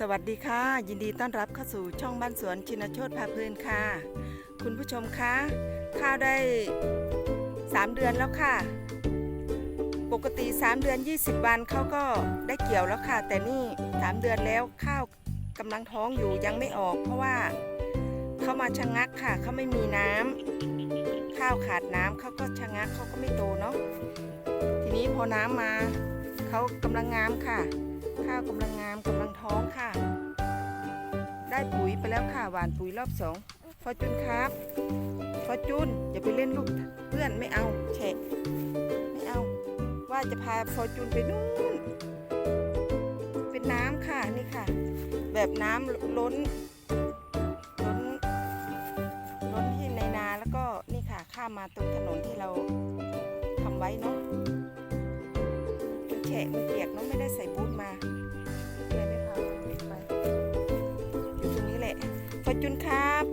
สวัสดีค่ะ ยินดีต้อนรับเข้าสู่ช่องบ้านสวนชินโชตพาเพลินค่ะ คุณผู้ชมคะข้าวได้ 3 เดือนแล้วค่ะ ปกติ 3 เดือน 20 วันเขาก็ได้เกี่ยวแล้วค่ะ แต่นี่ 3 เดือนแล้วข้าวกำลังท้องอยู่ยังไม่ออก เพราะว่าเขามาชะงักค่ะเขาไม่มีน้ำข้าวขาดน้ำเขาก็ชะงักเขาก็ไม่โตเนาะทีนี้พอน้ำมาเขากำลังงามค่ะ ข้าวกำลังงามกำลังท้องค่ะ ได้ปุ๋ยไปแล้วค่ะหวานปุ๋ยรอบสองฟอจูนครับฟอจูนอย่าไปเล่นลูกเพื่อนไม่เอาแฉะไม่เอา ว่าจะพาฟอจูนไปนู่นเป็นน้ำค่ะนี่ค่ะ แบบน้ำล้นล้นล้นที่ในนาแล้วก็นี่ค่ะข้ามมาตรงถนนที่เราทำไว้เนาะมันแฉะมันเปียกเน้องไม่ได้ใส่บูทมา ฟอร์จุนครับ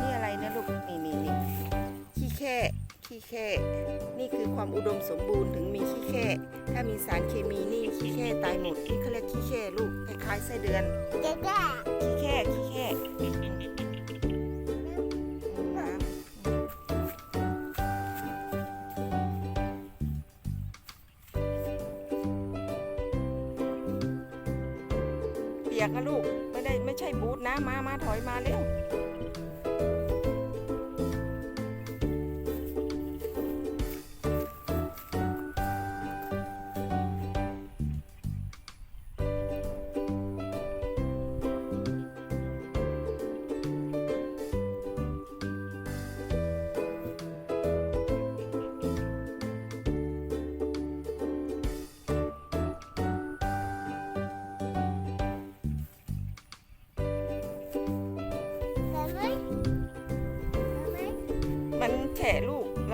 นี่อะไรนะลูก นี่นี่นี่ขี้แค่ขี้แค่นี่คือความอุดมสมบูรณ์ถึงมีขี้แค่ถ้ามีสารเคมีนี่ขี้แค่ตายหมดนี่เขาเรียกขี้แค่ลูกคล้ายๆไส้เดือนเจ๊จ้าขี้แค่ขี้แค่ ปียกนะลูก ไม่ได้ไม่ใช่บูทนะ มามาถอยมาเร็ว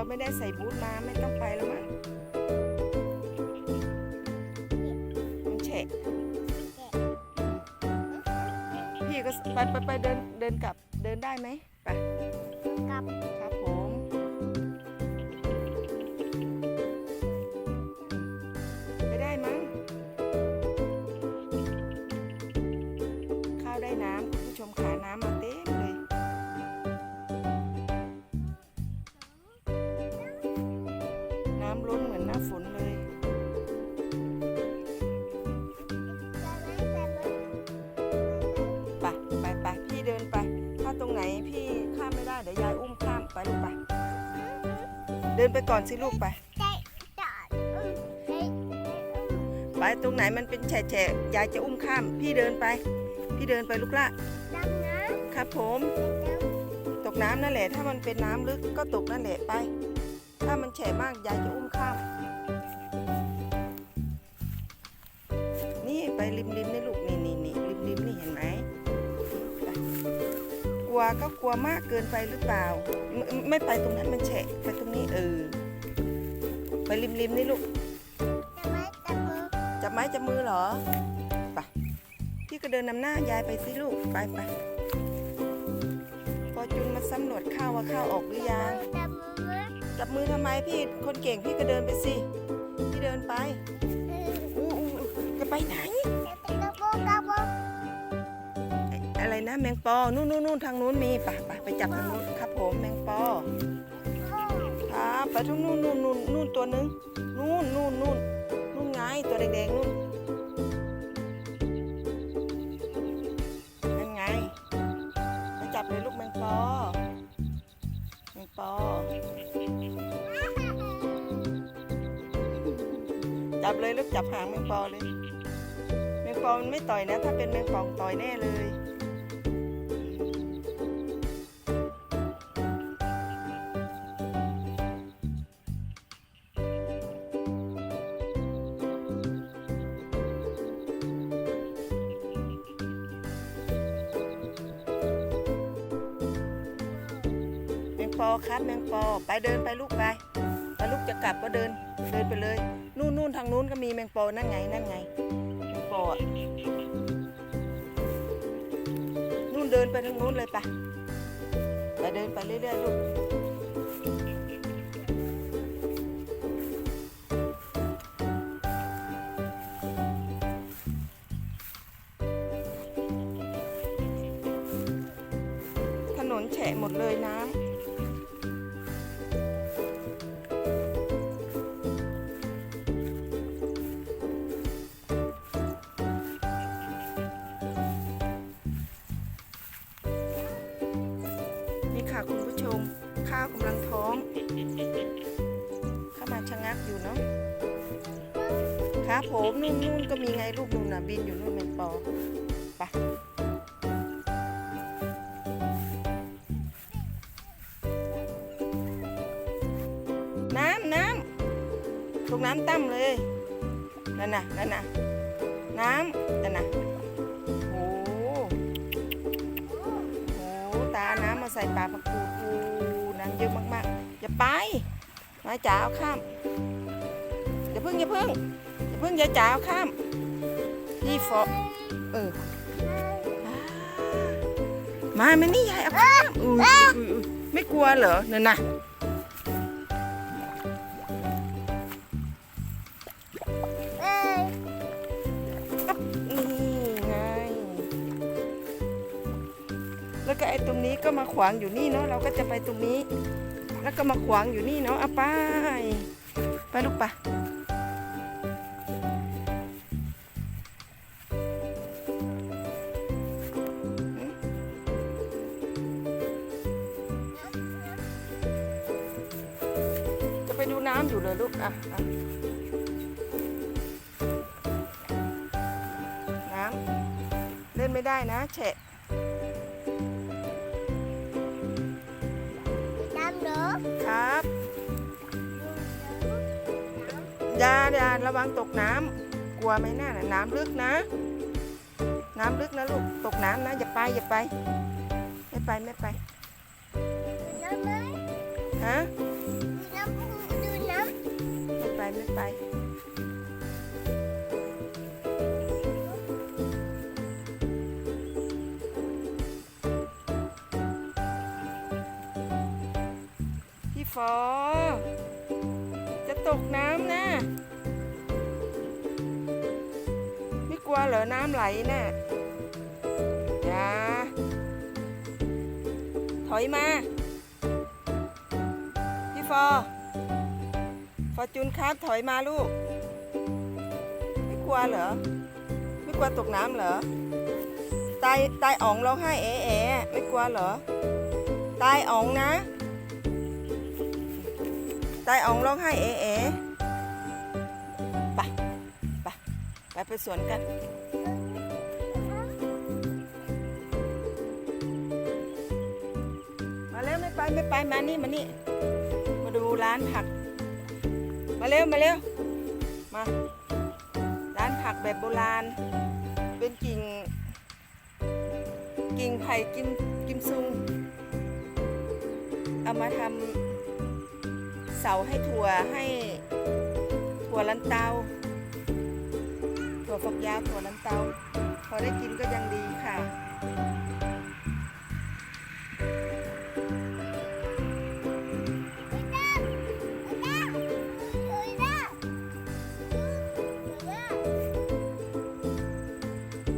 ไม่ได้ใส่บูทมาไม่ต้องไปแล้วมั้งมันแฉะพี่ก็ไปไปไปเดินเดินกลับเดินได้ไหมไปกลับครับ ดินไปก่อนสิลูกไป ไปตรงไหนมันเป็นแฉะแฉะยายจะอุ้มข้าม พี่เดินไป พี่เดินไปลูกละครับผม ตกน้ำนั่นแหละ ถ้ามันเป็นน้ำลึกก็ตกนั่นแหละไป ถ้ามันแฉะมากยายจะอุ้มข้าม นี่ไปริมริมๆนี่ลูกนี่ ลัวก็กลัวมากเกินไปหรือเปล่าไม่ไม่ไปตรงนั้นมันแฉะไปตรงนี้เออไปริมริมๆนี่ลูกได้ไหมจับมือจับไม้จับมือเหรอไปพี่ก็เดินนำหน้ายายไปสิลูกไปไปพอจุนมาสำรวจข้าวว่าข้าวออกหรือยังจับมือไหมจับมือทำไมพี่คนเก่งพี่ก็เดินไปสิพี่เดินไปเอออู้อู้อู้จะไปไหน นะแมงปอ นู่นนู่นนู่นทางนู้นมีปไปไปจับทางนู้นครับผมแมงปอครับไปทางนู้นนู่นนู่นนู่นตัวหนึงนู่นนู่นนู่นนู่นไงตัวแดงๆนู่นนั่นไงไปจับเลยลูกแมงปอแมงปอ จับเลยลูกจับหางแมงปอเลยแมงปอมันไม่ต่อยนะ ถ้าเป็นแมงป่องต่อยแน่เลย อครับแมงปอ ไปเดินไปลูกไปพอลูกจะกลับก็เดินเดินไปเลย นู่นนู่นทางนู้นก็มีแมงปอนั่นไงนั่นไงแมงปอนู่นเดินไปทางนู้นเลยไปไปเดินไปเรื่อยๆลูกถนแฉะหมดเลยน้ำาวกำลังท้อง เข้ามาชะงักอยู่เนาะครับผมนู่นนู่นก็มีไงลูกนู่นน่ะบินอยู่นู่นเป็นปอไปน้ำน้ำลูกน้ำตั้มเลยนั่นน่ะนั่นน่ะน้ำนั่นน่ะโอ้โหโอ้โหตาน้ำมาใส่ปลาผักกู ยอะมากๆ อย่าไปมาจ๋าเอาข้ามอย่าพึ่งอย่าพึ่งอย่าพึ่งอย่าจ๋าเอาข้ามพี่ฟอเอออ่ามาไม่นี่ยายเอาข้ามไม่กลัวเหรอเนี่ยนะ ก็ไอ้ตรงนี้ก็มาขวางอยู่นี่เนาะเราก็จะไปตรงนี้ แล้วก็มาขวางอยู่นี่เนาะเอาไปไปลูกปะจะไปดูน้ำอยู่เลยลูกอะอะน้ำเล่นไม่ได้นะแฉะ ครับอยาอยาระวังตกน้ำกลัวไหมน่าน่ะน้ำลึกนะ น้ำลึกนะลูกตกน้ำนะอย่าไปอย่าไปไม่ไปไม่ไปน้ำไหมฮะน้ำดูน้ไม่ไปไม่ไป กน้ำนะ ไม่กลัวเหรอ น้ำไหลน่ะอย่าถอยมา พี่ฟอฟอจูนครับถอยมาลูก ไม่กลัวเหรอ ไม่กลัวตกน้ำเหรอ ตายตายอ๋องร้องไห้เอ๋เอ๋ไม่กลัวเหรอ ตายอ๋องนะ ตายอ๋องร้องไห้เอ๋เอ๋ไปไปไปไปสวนกันมาเร็วไม่ไปไม่ไปมานี่มานี่มาดูร้านผัก มาเร็วมาเร็วมาร้านผักแบบโบราณ เป็นกิ่ง กิ่งไผ่กิมกิมซุงเอามาทำ เสาให้ถั่วให้ถั่วลันเตา ถั่วฝักยาวถั่วลันเตา พอได้กินก็ยังดีค่ะ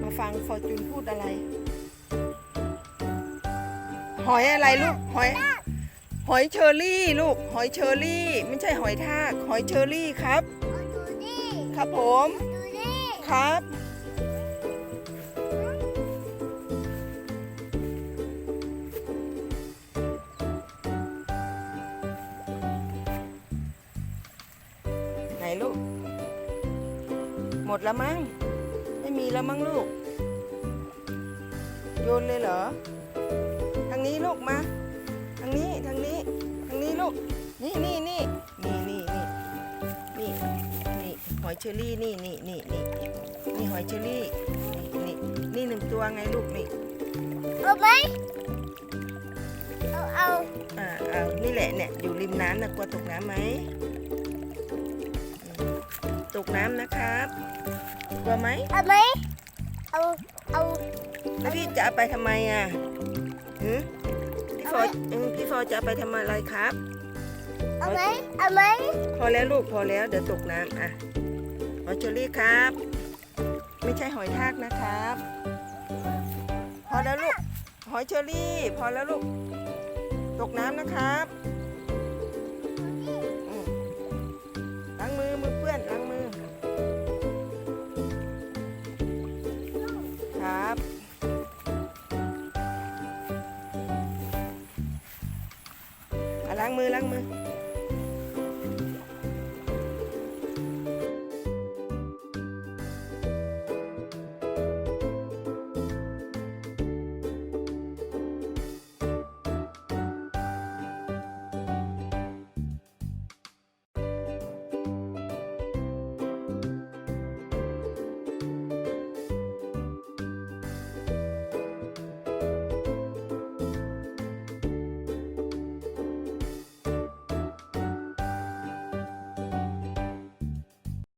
มาฟังฟอร์จูนพูดอะไร หอยอะไรลูก หอย หอยเชอรี่ลูกหอยเชอรี่ ไม่ใช่หอยทากหอยเชอรี่ครับ ครับผมครับ ไหนลูก หมดแล้วมั้ง ไม่มีแล้วมั้งลูก โยนเลยเหรอ ทางนี้ลูกมา ลูก นี่นี่นี่นี่นี่นี่นี่นี่หอยเชอรี่นี่นี่นี่นี่นี่หอยเชอรี่นี่นี่นี่หนึ่งตัวไงลูกนี่เอาไหมเอาเอาอ่าเอานี่แหละเนี่ยอยู่ริมน้ำนะกลัวตกน้ำไหมอืมตกน้ำนะครับกลัวไหมเอาไหมเอาเอาแล้วพี่จะเอาไปทำไมอะหืมพี่ฟอเอาไว้เออพี่ฟอจะเอาไปทำอะไรครับ เอาไหมเอาไหมพอแล้วลูกพอแล้วเดี๋ยวตกน้ำอะหอยเชอรี่ครับ ไม่ใช่หอยทากนะครับ พอแล้วลูกหอยเชอรี่ พอแล้วลูก ตกน้ำนะครับล้างมือมือเปื้อนล้างมือ ครับล้างมือล้างมือ